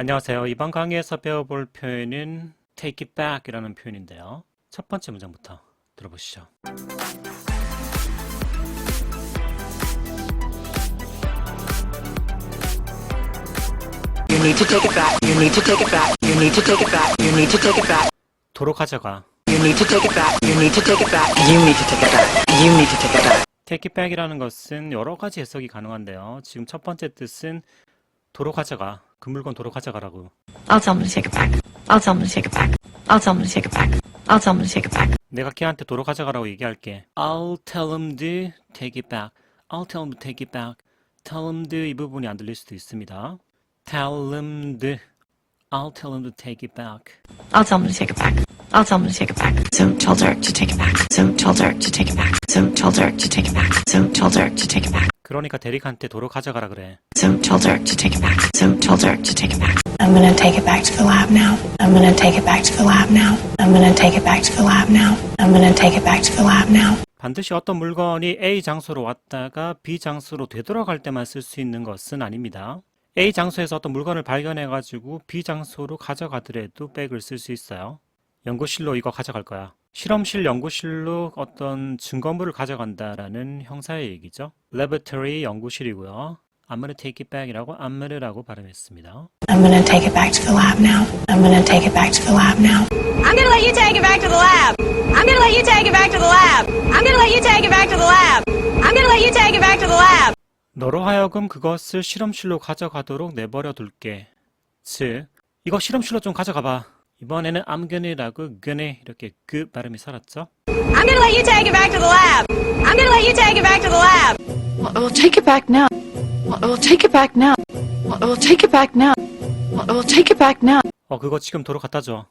안녕하세요. 이번 강의에서 배워볼 표현은 take it back 이라는 표현인데요. 첫 번째 문장부터 들어보시죠. You need to take it back. You need to take it back. You need to take it back. You need to take it back. 도로 가져가. You need to take it back. You need to take it back. You need to take it back. You need to take it back. take it back이라는 것은 여러 가지 해석이 가능한데요. 지금 첫 번째 뜻은 도로 가져가. 그 물건 도로 가져가라고. I'll tell him to take it back. I'll tell him to take it back. I'll tell him to take it back. I'll tell him to take it back. 내가 걔한테 도로 가져가라고 얘기할게. I'll tell him to take it back. I'll tell him to take it back. tell him to 이 부분이 안 들릴 수도 있습니다. tell him to I'll tell him to take it back. I'll tell him to take it back. I'll tell him to take it back. So told her to take it back. So told her to take it back. So told her to take it back. So told her to take it back. 그러니까 대리한테 도로 가져가라 그래. So told her to take it back. So told her to take it back. I'm gonna take it back to the lab now. I'm gonna take it back to the lab now. I'm gonna take it back to the lab now. I'm gonna take it back to the lab now. 반드시 어떤 물건이 A 장소로 왔다가 B 장소로 되돌아갈 때만 쓸 수 있는 것은 아닙니다. A 장소에서 어떤 물건을 발견해 가지고 B 장소로 가져가더라도 백을 쓸 수 있어요. 연구실로 이거 가져갈 거야. 실험실 연구실로 어떤 증거물을 가져간다라는 형사의 얘기죠. Laboratory 연구실이고요. I'm gonna take it back이라고 I'm gonna'라고 발음했습니다. I'm gonna take it back to the lab now. I'm gonna take it back to the lab now. I'm gonna let you take it back to the lab. I'm gonna let you take it back to the lab. I'm gonna let you take it back to the lab. I'm gonna let you take it back to the lab. 너로 하여금 그것을 실험실로 가져가도록 내버려 둘게. 즉, 이거 실험실로 좀 가져가봐. 이번에는 I'm gonna'라고 gonna 이렇게 그 발음이 살았죠? I'm gonna let you take it back to the lab. I'm gonna let you take it back to the lab. Well, take it back now. Well, take it back now. Well, take it back now. Well, take it back now. 어, 그거 지금 도로 갖다 줘.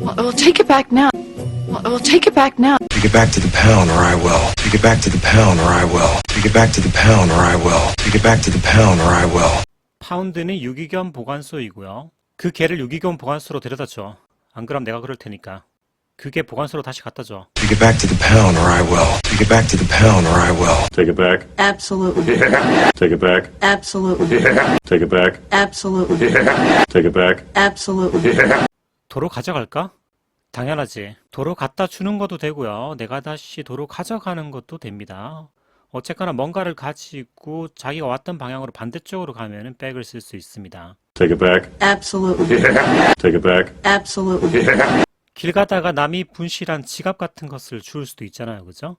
Well, take it back now. Well, we'll take it back now. Take it back to the pound or I will. Take it back to the pound or I will. Take it back to the pound or I will. Take it back to the pound or I will. 파운드는 유기견 보관소이고요. 그 개를 유기견 보관소로 데려다 줘. 안 그럼 내가 그럴 테니까. 그개 보관소로 다시 갖다 줘. Take it back to the pound or I will. Take it back to the pound or I will. Take it back. Absolutely. Take it back. Absolutely. Take it back. Absolutely. Take it back. Absolutely. 도로 가져갈까? 당연하지. 도로 갖다 주는 것도 되고요. 내가 다시 도로 가져가는 것도 됩니다. 어쨌거나 뭔가를 가지고 자기가 왔던 방향으로 반대쪽으로 가면은 백을 쓸 수 있습니다. Take it back. Absolutely. Take it back. Absolutely. 길 가다가 남이 분실한 지갑 같은 것을 주울 수도 있잖아요. 그죠?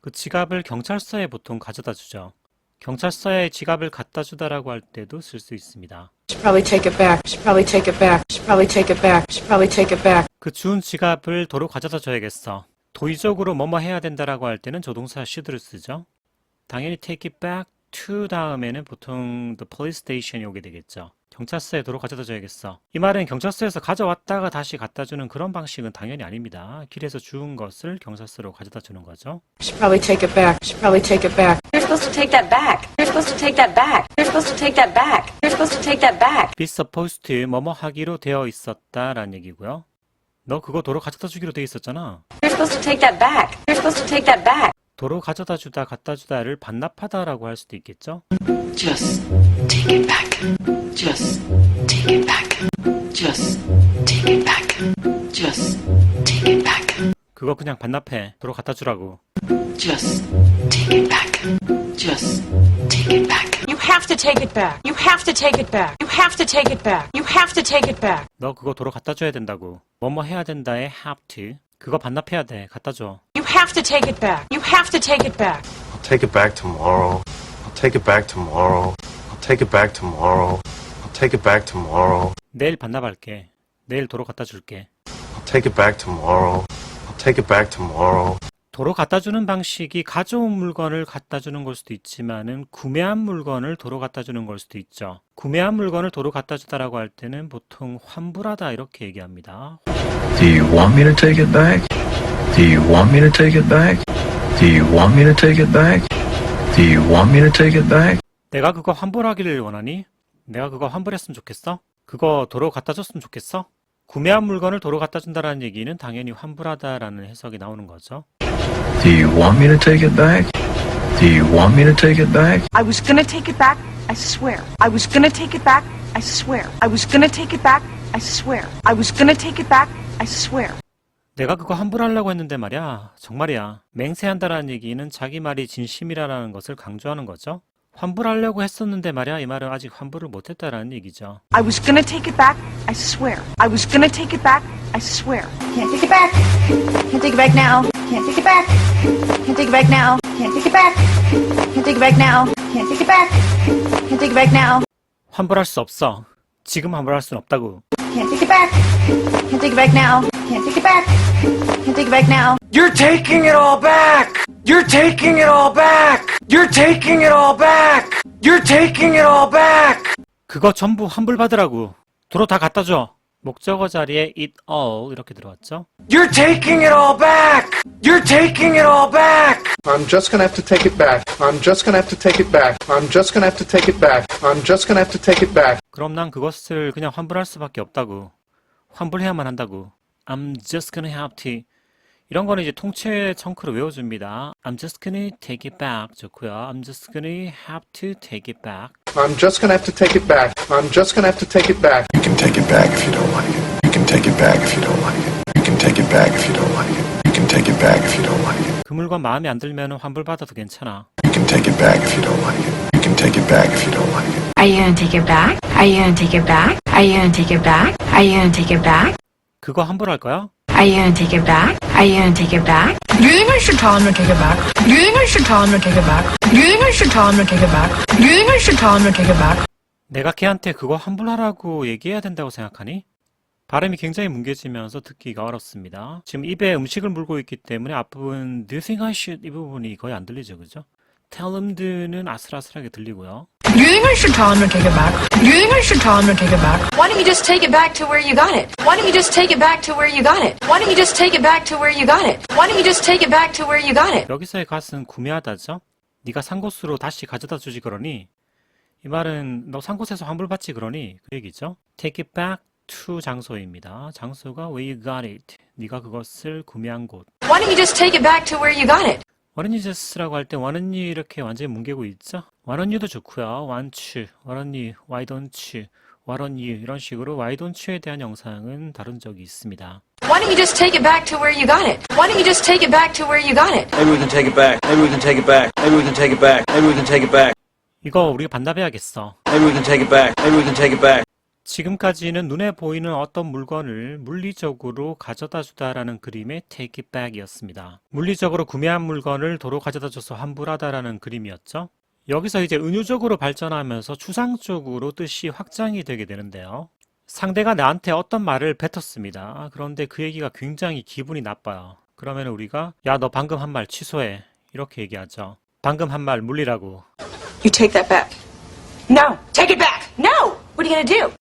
그 지갑을 경찰서에 보통 가져다 주죠. 경찰서에 지갑을 갖다 주다라고 할 때도 쓸 수 있습니다. Should probably take it back. Should probably take it back. Should probably take it back. Should probably take it back. 그 주운 지갑을 도로 가져다 줘야겠어. 도의적으로 뭐뭐 해야 된다라고 할 때는 조동사 should를 쓰죠. 당연히 take it back to 다음에는 보통 the police station이 오게 되겠죠. 경찰서에 도로 가져다 줘야겠어. 이 말은 경찰서에서 가져왔다가 다시 갖다 주는 그런 방식은 당연히 아닙니다. 길에서 주운 것을 경찰서로 가져다 주는 거죠. Should probably take it back. Should probably take it back. You're supposed to take that back. You're supposed to take that back. You're supposed to take that back. You're supposed to take that back. be supposed to 뭐뭐 하기로 되어 있었다라는 얘기고요. 너 그거 도로 가져다 주기로 돼 있었잖아. You're supposed to take that back. You're supposed to take that back. 도로 가져다 주다 갖다 주다를 반납하다라고 할 수도 있겠죠. Just take it back. Just take it back. Just take it back. Just take it back. 그거 그냥 반납해. 도로 갖다 주라고. Just take it back. Just take it back. You have to take it back. You have to take it back. You have to take it back. You have to take it back. 너 그거 도로 갖다 줘야 된다고. 뭐뭐 해야 된다에 have to. 그거 반납해야 돼. 갖다 줘. You have to take it back. You have to take it back. I'll take it back tomorrow. I'll take it back tomorrow. I'll take it back tomorrow. I'll take it back tomorrow. 내일 반납할게. 내일 도로 갖다 줄게. I'll take it back tomorrow. I'll take it back tomorrow. 도로 갖다 주는 방식이 가져온 물건을 갖다 주는 걸 수도 있지만은 구매한 물건을 도로 갖다 주는 걸 수도 있죠. 구매한 물건을 도로 갖다 주다라고 할 때는 보통 환불하다 이렇게 얘기합니다. Do you want me to take it back? Do you want me to take it back? Do you want me to take it back? Do you want me to take it back? 내가 그거 환불하기를 원하니? 내가 그거 환불했으면 좋겠어? 그거 도로 갖다 줬으면 좋겠어? 구매한 물건을 도로 갖다 준다라는 얘기는 당연히 환불하다라는 해석이 나오는 거죠. Do you want me to take it back? Do you want me to take it back? I was gonna take it back, I swear. I was gonna take it back, I swear. I was gonna take it back, I swear. I was gonna take it back, I swear. 내가 그거 환불하려고 했는데 말이야. 정말이야. 맹세한다라는 얘기는 자기 말이 진심이라는 것을 강조하는 거죠. 환불하려고 했었는데 말이야. 이 말은 아직 환불을 못 했다라는 얘기죠. I was gonna take it back, I swear. I was gonna take it back, I swear. Can't take it back. Can't take it back now. Can't take it back. Can't take it back now. Can't take it back. Can't take it back now. Can't take it back. Can't take it back now. 환불할 수 없어. 지금 환불할 수는 없다고. Can't take it back. Can't take it back now. Can't take it back. Can't take it back now. You're taking it all back! You're taking it all back! You're taking it all back! You're taking it all back! 그거 전부 환불 받으라고. 도로 다 갖다 줘. 목적어 자리에 it all 이렇게 들어왔죠. You're taking it all back! You're taking it all back! I'm just gonna have to take it back. I'm just gonna have to take it back. I'm just gonna have to take it back. I'm just gonna have to take it back. 그럼 난 그것을 그냥 환불할 수밖에 없다고. 환불해야만 한다고. I'm just gonna have to. 이런 거는 이제 통째 청크로 외워줍니다. I'm just gonna take it back 좋고요. I'm just gonna have to take it back. I'm just gonna have to take it back. I'm just gonna have to take it back. You can take it back if you don't like it. You can take it back if you don't like it. You can take it back if you don't like it. You can take it back if you don't like it. 그 물건 마음에 안 들면 환불받아도 괜찮아. You can take it back if you don't like it. You can take it back if you don't like it. Are you gonna take it back? Are you gonna take it back? Are you gonna take it back? Are you gonna take it back? 그거 환불할 거야? Are you gonna take it back? Are you gonna take it back? Do you think I should tell him to take it back? Do you think I should tell him to take it back? Do you think I should tell him to take it back? Do you think I should tell him to take it back? 내가 걔한테 그거 환불 하라고 얘기해야 된다고 생각하니? 발음이 굉장히 뭉개지면서 듣기가 어렵습니다. 지금 입에 음식을 물고 있기 때문에 앞부분 Do you think I should 이 부분이 거의 안 들리죠, 그죠? Tell him는 아슬아슬하게 들리고요. Do you think I should tell him to take it back? Do you think I should tell him to take it back? Why don't you just take it back to where you got it? Why don't you just take it back to where you got it? Why don't you just take it back to where you got it? Why don't you just take it back to where you got it? 여기서의 갓은 구매하다죠. 네가 산 곳으로 다시 가져다 주지 그러니 이 말은 너 산 곳에서 환불받지 그러니 그 얘기죠. Take it back to 장소입니다. 장소가 where you got it. 네가 그것을 구매한 곳. Why don't you just take it back to where you got it? 원은유제스라고 할 때 원은유 이렇게 완전히 뭉개고 있죠. 원은유도 좋고요. 완추, don't you, 원은유 이런 식으로 why don't you에 대한 영상은 다룬 적이 있습니다. Why don't you just take it back to where you got it? Why don't you just take it back to where you got it? Maybe we can take it back. Maybe we can take it back. Maybe we can take it back. Maybe we can take it back. 이거 우리가 반납해야겠어. Maybe we can take it back. Maybe we can take it back. 지금까지는 눈에 보이는 어떤 물건을 물리적으로 가져다 주다라는 그림의 take it back이었습니다. 물리적으로 구매한 물건을 도로 가져다 줘서 환불하다라는 그림이었죠. 여기서 이제 은유적으로 발전하면서 추상적으로 뜻이 확장이 되게 되는데요. 상대가 나한테 어떤 말을 뱉었습니다. 그런데 그 얘기가 굉장히 기분이 나빠요. 그러면 우리가 야 너 방금 한 말 취소해 이렇게 얘기하죠. 방금 한 말 물리라고. You take that back. No. Take it back. No. What are you gonna do?